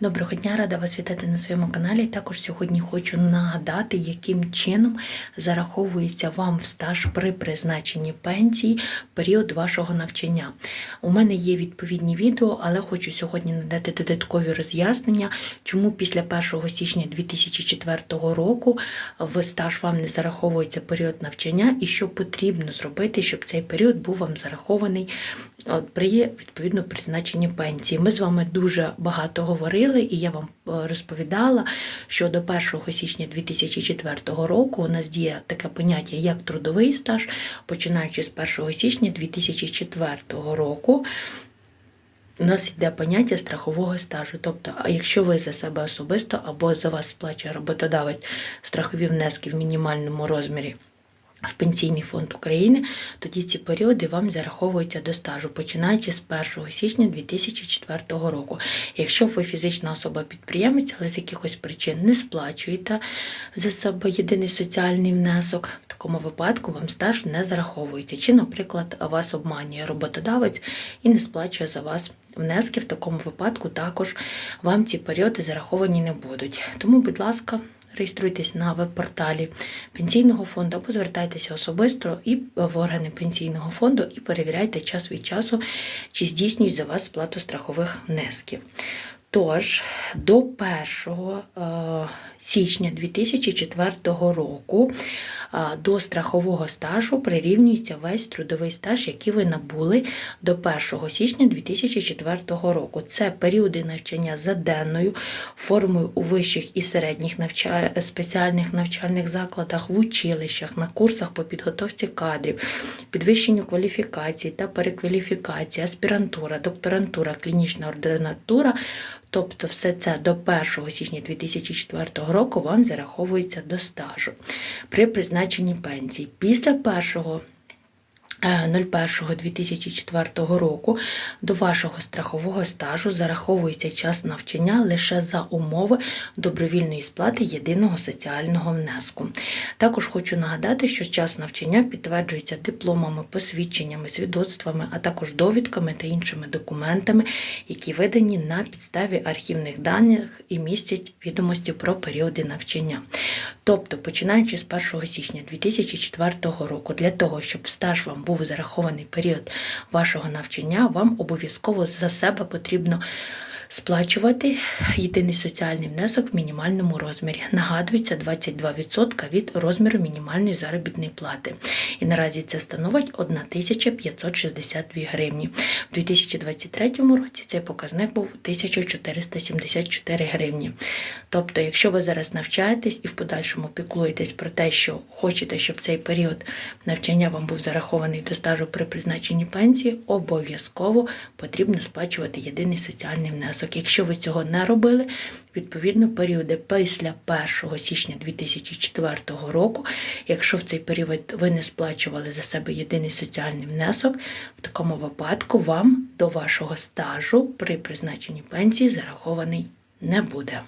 Доброго дня, рада вас вітати на своєму каналі. Також сьогодні хочу нагадати, яким чином зараховується вам в стаж при призначенні пенсії період вашого навчання. У мене є відповідні відео, але хочу сьогодні надати додаткові роз'яснення, чому після 1 січня 2004 року в стаж вам не зараховується період навчання і що потрібно зробити, щоб цей період був вам зарахований при відповідно призначенні пенсії. Ми з вами дуже багато говорили, і я вам е, розповідала, що до 1 січня 2004 року у нас діє таке поняття, як трудовий стаж, починаючи з 1 січня 2004 року. У нас йде поняття страхового стажу. Тобто, якщо ви за себе особисто або за вас сплачує роботодавець страхові внески в мінімальному розмірі в Пенсійний фонд України, тоді ці періоди вам зараховуються до стажу, починаючи з 1 січня 2004 року. Якщо ви фізична особа-підприємець, але з якихось причин не сплачуєте за себе єдиний соціальний внесок, в такому випадку вам стаж не зараховується. Чи, наприклад, вас обманює роботодавець і не сплачує за вас. Внески в такому випадку також вам ці періоди зараховані не будуть. Тому, будь ласка, реєструйтесь на веб-порталі пенсійного фонду або звертайтеся особисто і в органи пенсійного фонду і перевіряйте час від часу, чи здійснюють за вас сплату страхових внесків. Тож, до 1 е, січня 2004 року до страхового стажу прирівнюється весь трудовий стаж, який ви набули до 1 січня 2004 року. Це періоди навчання за денною формою у вищих і середніх навча... спеціальних навчальних закладах, в училищах, на курсах по підготовці кадрів, підвищенню кваліфікації та перекваліфікації, аспірантура, докторантура, клінічна ординатура. Тобто все це до 1 січня 2004 року вам зараховується до стажу при призначенні пенсії. Після 1 01.2004 року до вашого страхового стажу зараховується час навчання лише за умови добровільної сплати єдиного соціального внеску. Також хочу нагадати, що час навчання підтверджується дипломами, посвідченнями, свідоцтвами, а також довідками та іншими документами, які видані на підставі архівних даних і містять відомості про періоди навчання. Тобто, починаючи з 1 січня 2004 року, для того, щоб стаж вам був зарахований період вашого навчання, вам обов'язково за себе потрібно сплачувати єдиний соціальний внесок в мінімальному розмірі. Нагадується 22% від розміру мінімальної заробітної плати. І наразі це становить 1562 гривні. У 2023 році цей показник був 1474 гривні. Тобто, якщо ви зараз навчаєтесь і в подальшому піклуєтесь про те, що хочете, щоб цей період навчання вам був зарахований до стажу при призначенні пенсії, обов'язково потрібно сплачувати єдиний соціальний внесок. Якщо ви цього не робили, відповідно періоди після 1 січня 2004 року, якщо в цей період ви не сплачували за себе єдиний соціальний внесок, в такому випадку вам до вашого стажу при призначенні пенсії зарахований не буде.